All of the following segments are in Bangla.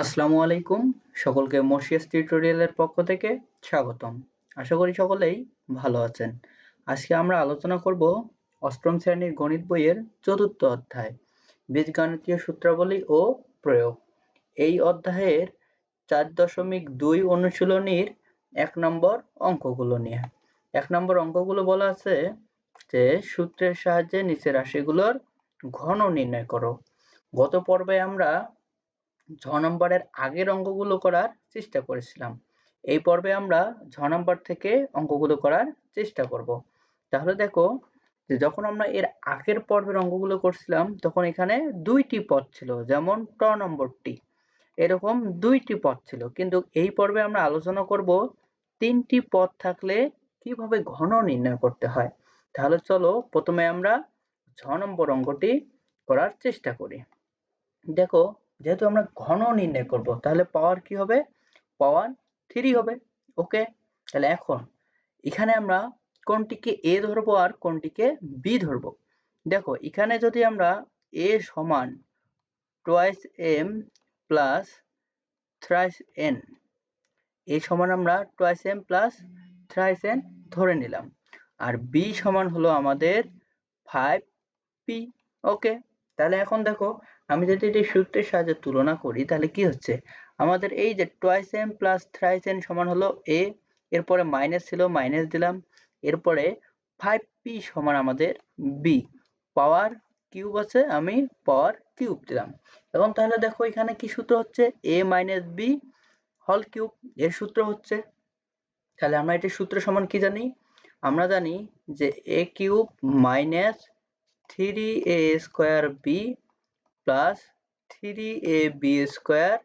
আসসালামু আলাইকুম। সকলকে মসিয়াস টিউটোরিয়ালের পক্ষ থেকে স্বাগতম। আশা করি সকলেই ভালো আছেন। আজকে আমরা আলোচনা করব অষ্টম শ্রেণির গণিত বইয়ের চতুর্থ অধ্যায়, বীজগণিতীয় সূত্রাবলী ও প্রয়োগ। এই অধ্যায়ের চার দশমিক দুই অনুশীলনীর এক নম্বর অঙ্কগুলো নিয়ে। এক নম্বর অঙ্কগুলো বলা আছে যে, সূত্রের সাহায্যে নিচের রাশিগুলোর ঘন নির্ণয় করো। গত পর্বে আমরা ছ নম্বরের আগের অঙ্কগুলো করার চেষ্টা করেছিলাম। এই পর্বে আমরা ছ নম্বর থেকে অঙ্কগুলো করার চেষ্টা করব। তাহলে দেখো যে যখন আমরা এর আগের পর্বের অঙ্কগুলো করছিলাম, তখন এখানে দুইটি পদ ছিল, যেমন ট নম্বরটি এরকম দুইটি পদ ছিল, কিন্তু এই পর্বে আমরা আলোচনা করব তিনটি পদ থাকলে কীভাবে ঘন নির্ণয় করতে হয়। তাহলে চলো প্রথমে আমরা ছ নম্বর অঙ্কটি করার চেষ্টা করি। দেখো যেহেতু আমরা ঘন নির্ণয় করব, তাহলে পাওয়ার কি হবে? পাওয়ার থ্রি হবে। ওকে তাহলে এখন, এখানে আমরা কোনটিকে এ ধরবো আর কোনটিকে বি ধরবো। দেখো, এখানে যদি আমরা এ সমান twice M plus thrice N A সমান আমরা twice M plus thrice N ধরে নিলাম। আর বি সমান হলো আমাদের ফাইভ পি ওকে তাহলে এখন দেখো আমি যদি এটি সূত্রের সাহায্যে তুলনা করি, তাহলে কি হচ্ছে? আমাদের এই যে twice M plus thrice N সমান হলো এ এরপরে মাইনাস ছিল মাইনাস দিলাম, এরপরে ফাইভ পি সমান আমাদের বি পাওয়ার কিউব আছে, আমি পাওয়ার কিউব দিলাম। এবং তাহলে দেখো এখানে কি সূত্র হচ্ছে? এ মাইনাস বি হল কিউব এর সূত্র হচ্ছে। তাহলে আমরা এটির সূত্র সমান কি জানি? আমরা জানি যে A cube minus three A square B plus three A B square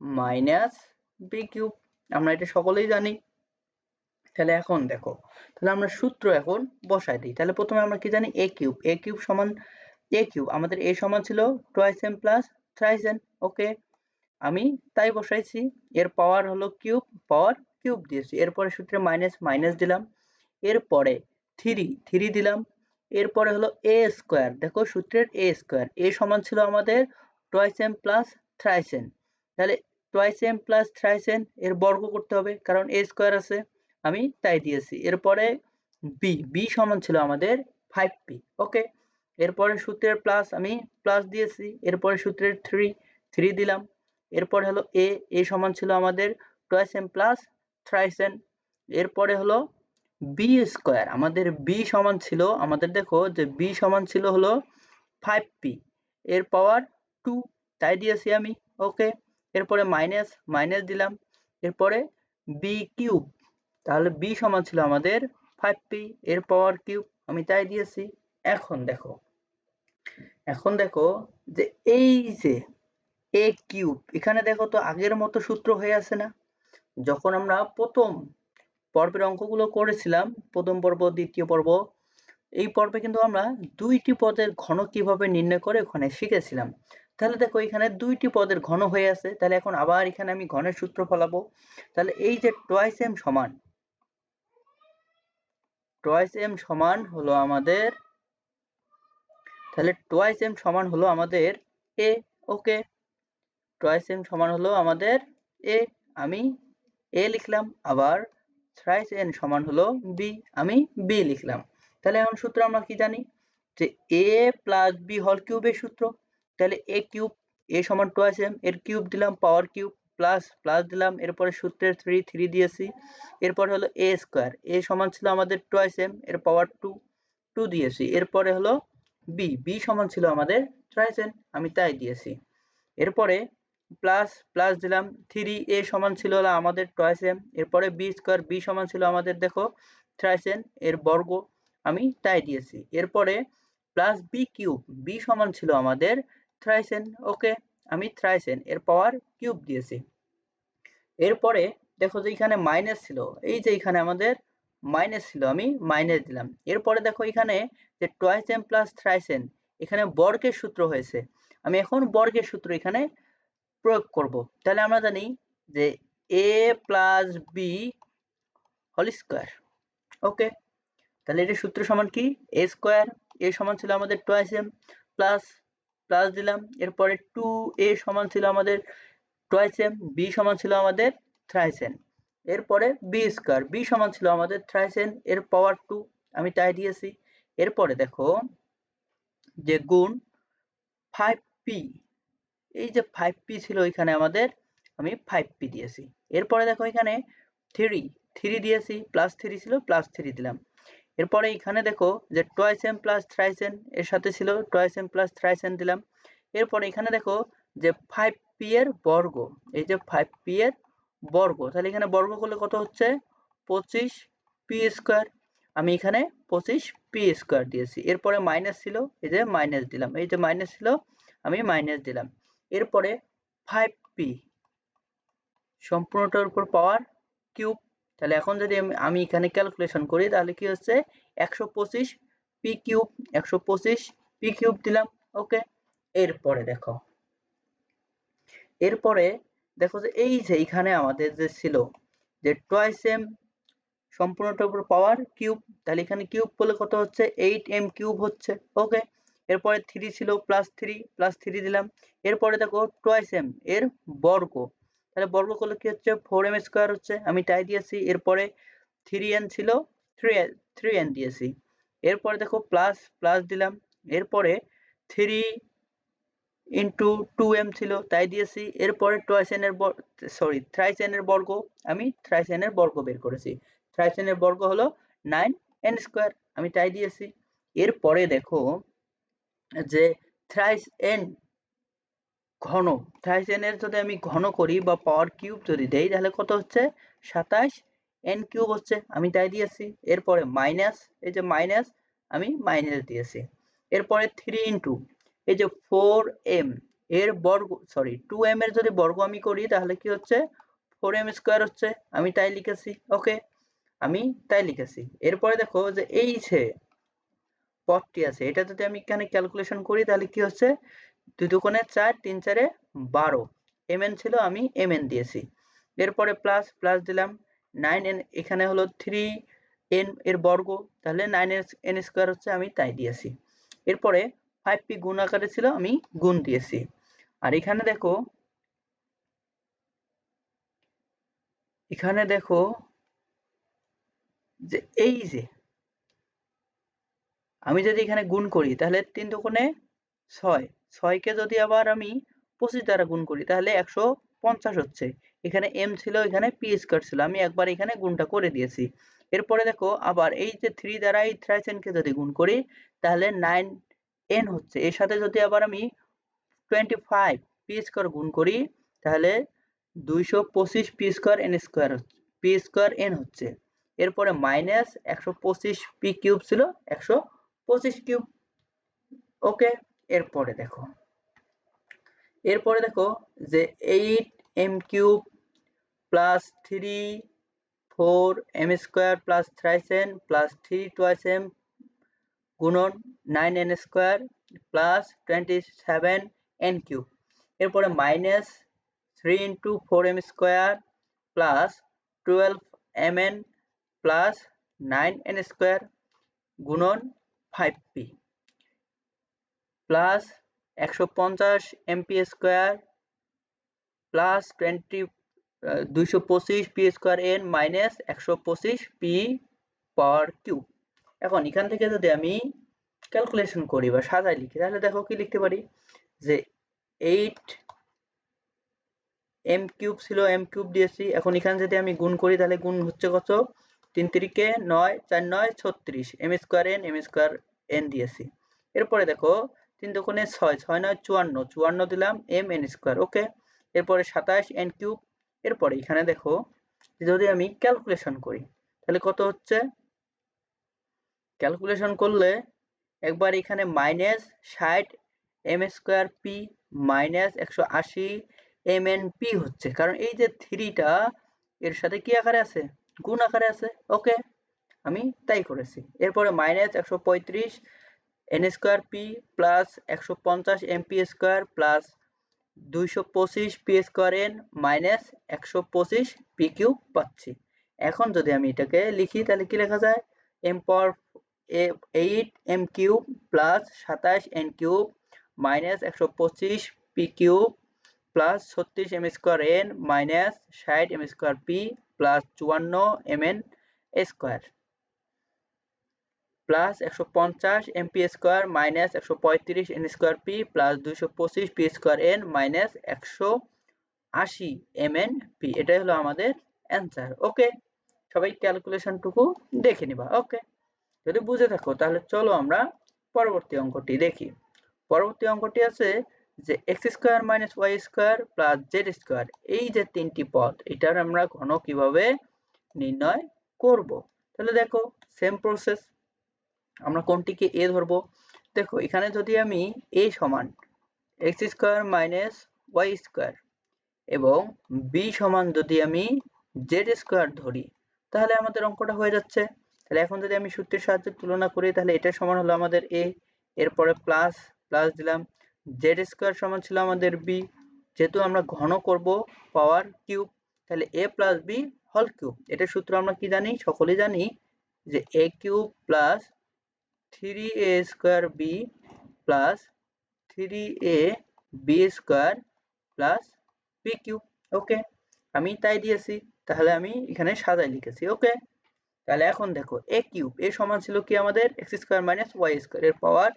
minus B cube আমরা এটা সকলেই জানি। তাহলে এখন দেখো, তাহলে আমরা সূত্র এখন বসাই দিই। তাহলে প্রথমে আমরা কি জানি? এ কিউব এ কিউব সমান এ কিউব আমাদের এ সমান ছিল twice M plus thrice N okay আমি তাই বসাইছি। এর পাওয়ার হলো কিউব পাওয়ার কিউব দিয়েছি। এরপরে সূত্রে মাইনাস মাইনাস দিলাম। এরপরে থ্রি থ্রি দিলাম। এরপরে হলো এ স্কোয়ার দেখো সূত্রের এ স্কোয়ার এ সমান ছিল আমাদের টয়েস এম প্লাস থ্রাইসেন তাহলে টয়েস এম প্লাস থ্রাইসেন এর বর্গ করতে হবে, কারণ এ স্কোয়ার আছে, আমি তাই দিয়েছি। এরপরে বি বি সমান ছিল আমাদের ফাইভ পি ওকে এরপরে সূত্রের প্লাস আমি প্লাস দিয়েছি। এরপরে সূত্রের থ্রি থ্রি দিলাম। এরপরে হলো এ এ সমান ছিল আমাদের টয়েস এম প্লাস থ্রাইসেন এরপরে হলো বি স্কোয়ার আমাদের বি সমান ছিল, আমাদের দেখো যে বি সমান ছিল হলো ফাইভ পি এর পাওয়ার টু তাই দিয়েছি আমি ওকে এরপরে মাইনাস মাইনাস দিলাম। এরপরে বি কিউব তাহলে বি সমান ছিল আমাদের ফাইভ পি এর পাওয়ার কিউব আমি তাই দিয়েছি। এখন দেখো এখন দেখো যে এই যে এ কিউব এখানে দেখো তো আগের মতো সূত্র হয়ে আছে না। যখন আমরা প্রথম পর্বের অঙ্কগুলো করেছিলাম, প্রথম পর্ব, দ্বিতীয় পর্ব। এই পর্বে কিন্তু আমরা দুইটি পদের ঘন কীভাবে নির্ণয় করে ওখানে শিখেছিলাম। তাহলে দেখো, এখানে দুইটি পদের ঘন হয়ে আছে। তাহলে এখন আবার এখানে আমি ঘনের সূত্র ফলাবো। তাহলে এই যে টয়েস এম সমান, টয়েস এম সমান হলো আমাদের, তাহলে টয়েস এম সমান হলো আমাদের এ ওকে টয়েস এম সমান হলো আমাদের এ আমি এ লিখলাম, আবার থ্রাইস এন সমান হলো বি আমি বি লিখলাম। তাহলে এখন সূত্র আমরা কি জানি? যে এ প্লাস বি হল কিউবের সূত্র। তাহলে এ কিউব এ সমান টোয়াইস এম এর কিউব দিলাম পাওয়ার কিউব প্লাস প্লাস দিলাম। এরপরে সূত্রের থ্রি থ্রি দিয়েছি। এরপর হলো এ স্কোয়ার এ সমান ছিল আমাদের টোয়াইস এম এর পাওয়ার টু টু দিয়েছি। এরপরে হলো বি বি সমান ছিল আমাদের ট্রাইস এন আমি তাই দিয়েছি। এরপরে প্লাস প্লাস দিলাম থ্রি এ সমান ছিল আমাদের টয়েস এরপরে বি স্কোয়ার বি সমান ছিল আমাদের দেখো থ্রাইসেন এর বর্গ, আমি তাই দিয়েছি। এরপরে প্লাস বি কিউব বি সমান ছিল আমাদের থ্রাইসেন ওকে আমি থ্রাইসেন এর পাওয়ার কিউব দিয়েছি। এরপরে দেখো যে এখানে মাইনাস ছিল, এই যে এখানে আমাদের মাইনাস ছিল, আমি মাইনাস দিলাম। এরপরে দেখো এখানে যে টয়েস প্লাস থ্রাইসেন এখানে বর্গের সূত্র হয়েছে, আমি এখন বর্গের সূত্র এখানে প্রয়োগ করব। তাহলে আমরা জানি যে A plus B whole square okay তাহলে এটা সূত্র সমান কি? এ স্কোয়ার এ সমান ছিল আমাদের টোয়াইস এম প্লাস প্লাস দিলাম। এরপরে টু এ সমান ছিল আমাদের টয়েস এম বি সমান ছিল আমাদের থ্রাইসেন এরপরে বি স্কোয়ার বি সমান ছিল আমাদের থ্রাইসেন এর পাওয়ার টু আমি তাই দিয়েছি। এরপরে দেখো যে গুণ ফাইভ পি এই যে ফাইভ পি ছিল এখানে আমাদের, আমি ফাইভ পি দিয়েছি। এরপরে দেখো এখানে থ্রি থ্রি দিয়েছি প্লাস থ্রি ছিল প্লাস থ্রি দিলাম। এরপরে এখানে দেখো যে টয়েস এম প্লাস থ্রাইসেন এর সাথে ছিল টয়েস এম প্লাস থ্রাইসেন দিলাম। এরপরে এখানে দেখো যে ফাইভ পি এর বর্গ, এই যে ফাইভ পি এর বর্গ, তাহলে এখানে বর্গ করলে কত হচ্ছে? পঁচিশ পি স্কোয়ার আমি এখানে পঁচিশ পি স্কোয়ার দিয়েছি। এরপরে মাইনাস ছিল, এই যে মাইনাস দিলাম। এই যে মাইনাস ছিল, আমি মাইনাস দিলাম। এরপরে ফাইভ পি সম্পূর্ণটার উপর পাওয়ার কিউব তাহলে এখন যদি আমি এখানে ক্যালকুলেশন করি, তাহলে কি হচ্ছে? একশো পঁচিশ পি কিউব একশো পঁচিশ পি কিউব দিলাম ওকে এরপরে দেখো এরপরে দেখো যে এই যে এখানে আমাদের যে ছিল যে টয়েস এম সম্পূর্ণটার উপর পাওয়ার কিউব তাহলে এখানে কিউব বলে কত হচ্ছে? এইট এম কিউব হচ্ছে ওকে এরপরে থ্রি ছিল প্লাস থ্রি প্লাস থ্রি দিলাম। এরপরে দেখো টয়েস এম এর বর্গ। তাহলে বর্গ করলে কি হচ্ছে? ফোর এম স্কোয়ার হচ্ছে। আমি তাই দিয়েছি। এরপরে থ্রি এন ছিল থ্রি থ্রি এন দিয়েছি। এরপরে দেখো প্লাস প্লাস দিলাম। এরপরে থ্রি ইন্টু টু এম ছিল, তাই দিয়েছি। এরপরে টয়েস এর সরি থ্রাইস এর বর্গ। আমি থ্রাইস এর বর্গ বের করেছি। থ্রাইস এর বর্গ হলো নাইন এন স্কোয়ার আমি তাই দিয়েছি। এরপরে দেখো যে থ্রাইস এন ঘন থ্রাইস এন এর যদি আমি ঘন করি বা পাওয়ার কিউব যদি দেই, তাহলে কত হচ্ছে? সাতাশ এন কিউব হচ্ছে। আমি তাই দিয়েছি। এরপরে মাইনাস এই যে মাইনাস আমি মাইনাস দিয়েছি। এরপরে থ্রি ইন্টু এই যে ফোর এম এর বর্গ সরি টু এম এর যদি বর্গ আমি করি, তাহলে কি হচ্ছে? ফোর এম স্কোয়ার হচ্ছে। আমি তাই লিখেছি। ওকে আমি তাই লিখেছি। এরপরে দেখো যে এই যে পথটি আছে। এটা যদি আমি এখানে ক্যালকুলেশন করি, তাহলে কি হচ্ছে? দুই দুকোণে চার, তিন চারে বারো। এম ছিল আমি এম দিয়েছি। এরপরে প্লাস প্লাস দিলাম। নাইন এন এখানে হলো থ্রি এন এর বর্গ। তাহলে নাইন এন স্কোয়ার হচ্ছে আমি তাই দিয়েছি। এরপরে ফাইভ পি গুণ আকারে ছিল আমি গুণ দিয়েছি। আর এখানে দেখো এখানে দেখো যে এই যে আমি যদি এখানে গুণ করি, তাহলে তিন দুগুণে ছয়। ছয়কে যদি আবার আমি পঁচিশ দ্বারা গুণ করি, তাহলে একশো পঞ্চাশ হচ্ছে। এখানে এম ছিল, এখানে পি স্কোয়ার ছিল। আমি একবার এখানে গুণটা করে দিয়েছি। এরপরে দেখো, আবার এই যে থ্রি দ্বারা এই থ্রাইসেনকে যদি গুণ করি, তাহলে নাইন এন হচ্ছে। এর সাথে যদি আবার আমি টোয়েন্টি ফাইভ পি স্কোয়ার গুণ করি, তাহলে দুইশো পঁচিশ P square N square P square N হচ্ছে। এরপরে মাইনাস একশো পঁচিশ পি কিউব ছিল, একশো পঁচিশ কিউব ওকে এরপরে দেখো এরপরে দেখো যে eight M cube plus three four M square plus thrice N plus three twice M গুণন nine N square plus twenty seven N cube এরপরে minus three into four M square plus twelve M N plus nine N square গুণন ফাইভ পি প্লাস একশো পঞ্চাশ এমপি স্কোয়ার প্লাস টোয়েন্টি দুইশো পঁচিশ পি স্কোয়ার এন মাইনাস একশো পঁচিশ এখন এখান থেকে যদি আমি ক্যালকুলেশন করি বা সাজাই লিখি, তাহলে দেখো কি লিখতে পারি? যে এইট এম কিউব ছিল এম কিউব দিয়েছি এখন এখানে যদি আমি গুণ করি, তাহলে গুণ হচ্ছে কত? তিন তিরিকে নয়, চার নয়, ছত্রিশ। M square N M square N দিয়েছি এরপরে দেখো, তিন দোকানে ছয় ছয় নয়, চুয়ান্ন চুয়ান্ন দিলাম এম এন স্কোয়ার ওকে এরপরে সাতাশ এন কিউব এরপরে এখানে দেখো, যদি আমি ক্যালকুলেশন করি, তাহলে কত হচ্ছে? ক্যালকুলেশন করলে একবার এখানে মাইনাস ষাট এম স্কোয়ার পি মাইনাস একশো আশি এম এন পি হচ্ছে। কারণ এই যে থ্রিটা এর সাথে কি আকারে আছে? গুণ আকারে আছে ওকে আমি তাই করেছি। এরপরে মাইনাস একশো পঁয়ত্রিশ এন স্কোয়ার পি প্লাস একশো পঞ্চাশ এম পি স্কোয়ার প্লাস দুইশো পঁচিশ পি স্কোয়ার এন মাইনাস একশো পঁচিশ পি কিউব পাচ্ছি। এখন যদি আমি এটাকে লিখি, তাহলে কি লেখা যায়? M power eight M cube plus সাতাশ এন কিউব মাইনাস একশো পঁচিশ পি কিউব প্লাস ছত্রিশ এম স্কোয়ার এন মাইনাস ষাট এম স্কোয়ার পি প্লাস চুয়ান্ন এম এন স্কোয়ার প্লাস একশো পঞ্চাশ এম পি স্কোয়ার মাইনাস একশো পঁয়ত্রিশ এন স্কোয়ার পি প্লাস দুইশো পঁচিশ পি স্কোয়ার এন মাইনাস একশো আশি এম এন পি। এটাই হলো আমাদের অ্যান্সার। ওকে? সবাই ক্যালকুলেশনটুকু দেখে নিবা। ওকে? যদি বুঝে থাকো, তাহলে চলো আমরা পরবর্তী অঙ্কটি দেখি। পরবর্তী অঙ্কটি আছে যে X square minus Y square plus Z square. এই যে তিনটি পদ, এটার আমরা ঘন কীভাবে নির্ণয় করব? তাহলে দেখো, সেম প্রসেস। আমরা কোনটিকে এ ধরবো? দেখো, এখানে যদি আমি এ সমান X square minus Y square এবং বি সমান যদি আমি জেড স্কোয়ার ধরি, তাহলে আমাদের অঙ্কটা হয়ে যাচ্ছে। তাহলে এখন যদি আমি সূত্রের সাহায্যে তুলনা করি, তাহলে এটার সমান হলো আমাদের এ, এরপরে প্লাস প্লাস দিলাম, জেড স্কোয়ার সমান ছিল আমাদের বি, যেহেতু আমরা ঘন করব পাওয়ার কিউব, তাহলে A plus B whole cube. এটার সূত্র আমরা কি জানি? সকলেই জানি যে A cube plus three A square B plus three A B square plus B cube okay আমি তাই দিয়েছি, তাহলে আমি এখানে সাজাই লিখেছি ওকে তাহলে এখন দেখো এ কিউব এ সমান ছিল কি আমাদের? X square minus Y square এর পাওয়ার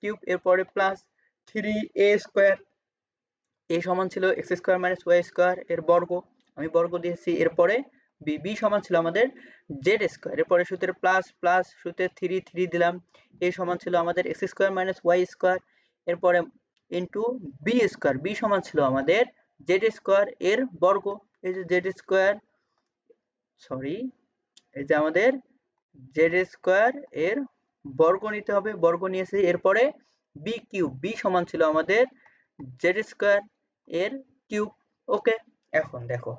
কিউব এরপরে plus three A square A সমান ছিল X square minus Y square এর বর্গ, আমি বর্গ দিয়েছি, এরপরে বি বি সমান ছিল আমাদের জেড স্কোয়ার এরপরে সূত্রের প্লাস প্লাস সূত্রের থ্রি থ্রি দিলাম। এ সমান ছিল আমাদের X square minus Y square এরপরে ইন্টু বি স্কোয়ার বি সমান ছিল আমাদের জেড স্কোয়ার এর বর্গ। এই যে জেড স্কোয়ার সরি এই যে আমাদের জেড স্কোয়ার এর বর্গ নিতে হবে, বর্গ নিয়েছি এরপরে বি কিউব বি সমান ছিল আমাদের জেড স্কোয়ার এর কিউব ওকে এখন দেখো,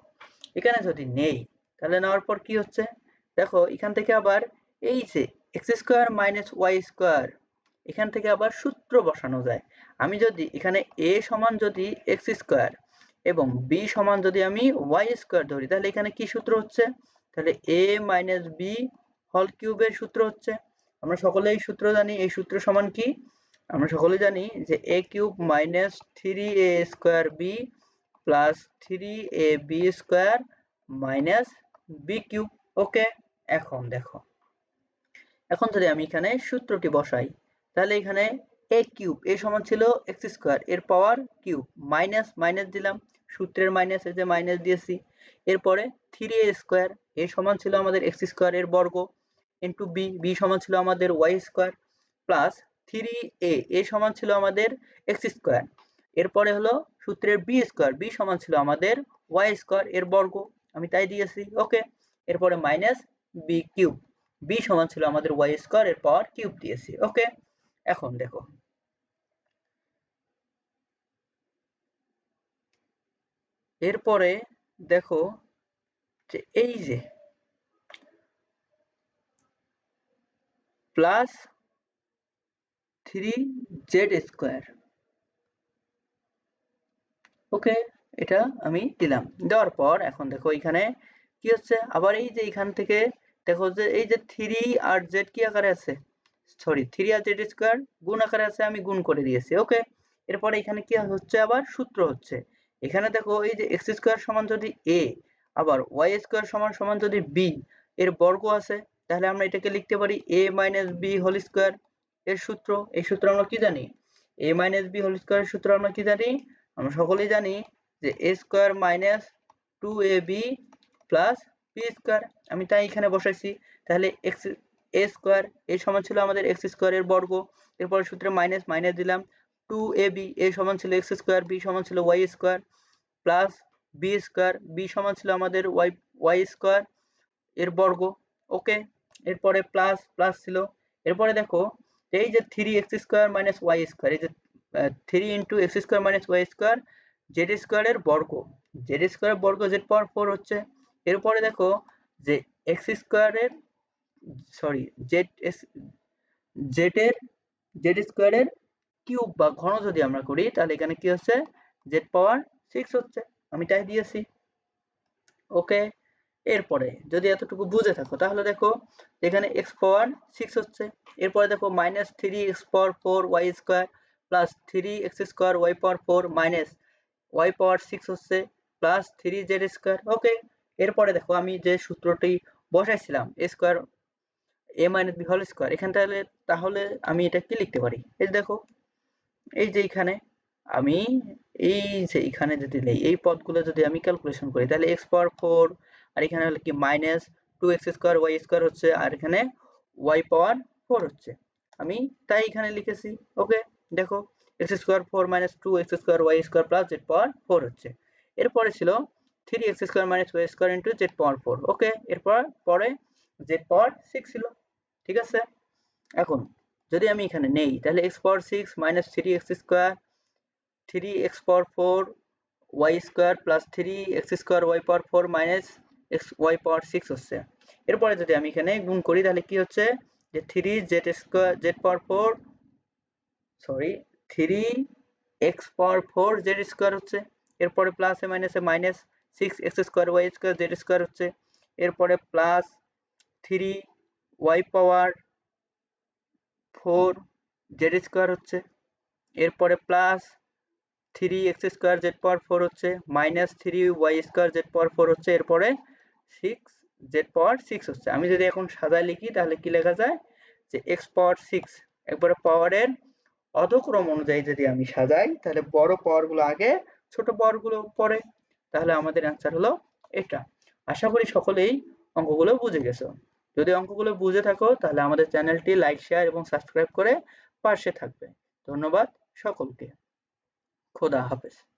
এখানে যদি নেই তাহলে নেওয়ার পর কি হচ্ছে? দেখো, এখান থেকে আবার এই যে X square minus Y square এখান থেকে আবার সূত্র বসানো যায়। আমি যদি এখানে এ সমান যদি এক্স স্কোয়ার এবং বি সমান যদি আমি ওয়াই স্কোয়ার ধরি, তাহলে এখানে কি সূত্র হচ্ছে? তাহলে এ মাইনাস বি হল কিউবের সূত্র হচ্ছে। আমরা সকলেই সূত্র জানি, এই সূত্র সমান কি? আমরা সকলে জানি যে A cube minus three A square B plus three A B square minus B cube okay সূত্রটি বসাই, তাহলে এখানে সমান ছিল এক্স স্কোয়ার এর পাওয়ার কিউব মাইনাস মাইনাস দিলাম ছিল আমাদের এক্স স্কোয়ার এর বর্গ ইন্টু বি বি সমান ছিল আমাদের Y square plus three A A সমান ছিল আমাদের এক্স স্কোয়ার এরপরে হলো সূত্রের বি স্কোয়ার বি সমান ছিল আমাদের ওয়াই স্কোয়ার এর বর্গ। আমি তাই দিয়েছি ওকে এরপরে মাইনাস বি কিউব বি সমান ছিল আমাদের ওয়াই স্কোয়ার এর পাওয়ার কিউব দিয়েছি ওকে এখন দেখো। এরপরে দেখো যে এই যে plus three Z square okay এটা আমি দিলাম। দেওয়ার পর এখন দেখো এখানে কি হচ্ছে? আবার এই যে এখান থেকে দেখো যে এই যে থ্রি আর জেড কি আকারে আছে? সরি থ্রি আর জেড স্কোয়ার গুণ আকারে আছে, আমি গুণ করে দিয়েছি ওকে এরপরে এখানে কি হচ্ছে আবার? সূত্র হচ্ছে। এখানে দেখো এই যে এক্স স্কোয়ার সমান যদি এ আবার ওয়াই স্কোয়ার সমান সমান যদি বি এর বর্গ আছে, তাহলে আমরা এটাকে লিখতে পারি A minus B whole square এর সূত্র। এই সূত্র আমরা কি জানি? এ মাইনাস বি হোল স্কোয়ারের সূত্র আমরা কি জানি? আমরা সকলেই জানি যে A square minus two A B plus B square আমি তাই এখানে বসাইছি। তাহলে এক্স এ স্কোয়ার এ সমান ছিল আমাদের এক্স স্কোয়ারের বর্গ। এরপর সূত্রে মাইনাস মাইনাস দিলাম। টু এ বি এ সমান ছিল এক্স স্কোয়ার বি সমান ছিল Y square plus B square B সমান ছিল আমাদের ওয়াই ওয়াই স্কোয়ার এর বর্গ। ওকে এরপরে প্লাস প্লাস ছিল। এরপরে দেখো, এই যে three X square minus Y square এই যে three into X square minus Y square Z স্কোয়ারের বর্গ জেড স্কোয়ারের বর্গ জেড পাওয়ার ফোর হচ্ছে। এরপরে দেখো যে এক্স স্কোয়ারের সরি জেড এস জেডের জেড স্কোয়ারের কিউব বা ঘন যদি আমরা করি, তাহলে এখানে কি হচ্ছে? জেড পাওয়ার সিক্স হচ্ছে। আমি তাই দিয়েছি। ওকে? এরপরে যদি এতটুকু বুঝে থাকো, তাহলে দেখো এখানে এক্স পাওয়ার সিক্স হচ্ছে। এরপরে দেখো minus three X power four Y square plus three X square Y power four minus Y power six হচ্ছে প্লাস থ্রি জেড ওকে এরপরে দেখো আমি যে সূত্রটি বসাইছিলাম A square A minus whole square এখান তাহলে তাহলে আমি এটা কি লিখতে পারি? এই দেখো, এই যে এখানে আমি এই যে এখানে যদি নেই, এই পদগুলো যদি আমি ক্যালকুলেশন করি, তাহলে এক্স পাওয়ার ফোর আর এখানে হলো কি minus two X square Y square হচ্ছে, আর এখানে ওয়াই পাওয়ার ফোর হচ্ছে। আমি তাই এখানে লিখেছি ওকে দেখো X square four minus two X square Y square plus Z power four হচ্ছে। এরপরে ছিল three X square minus Y square into Z power four okay এরপর, পরে জেড পাওয়ার সিক্স ছিল, ঠিক আছে? এখন, যদি আমি এখানে নেই, তাহলে X power six minus three X square three X power four Y square plus three X square Y power four minus X Y power six হচ্ছে। এরপরে যদি আমি এখানে গুণ করি, তাহলে কি হচ্ছে? যে three Z square Z power four sorry three X power four Z square হচ্ছে, এরপরে প্লাসে মাইনাসে minus six X square Y square Z square হচ্ছে, এরপরে plus three Y power four Z square হচ্ছে, এরপরে plus three X square Z power four হচ্ছে minus three Y square Z power four হচ্ছে, এরপরে সিক্স জেড পাওয়ার সিক্স হচ্ছে। আমি যদি এখন সাজায় লিখি, তাহলে কি লেখা যায়? যে এক্স পাওয়ার সিক্স একবারে পাওয়ারের অধক্রম অনুযায়ী যদি আমি সাজাই, তাহলে বড় পাওয়ারগুলো আগে, ছোট পাওয়ারগুলো পরে। তাহলে আমাদের অ্যান্সার হলো এটা। আশা করি সকলেই অঙ্কগুলো বুঝে গেছো। যদি অঙ্কগুলো বুঝে থাকো, তাহলে আমাদের চ্যানেলটি লাইক শেয়ার এবং সাবস্ক্রাইব করে পাশে থাকবে। ধন্যবাদ সকলকে। খোদা হাফেজ।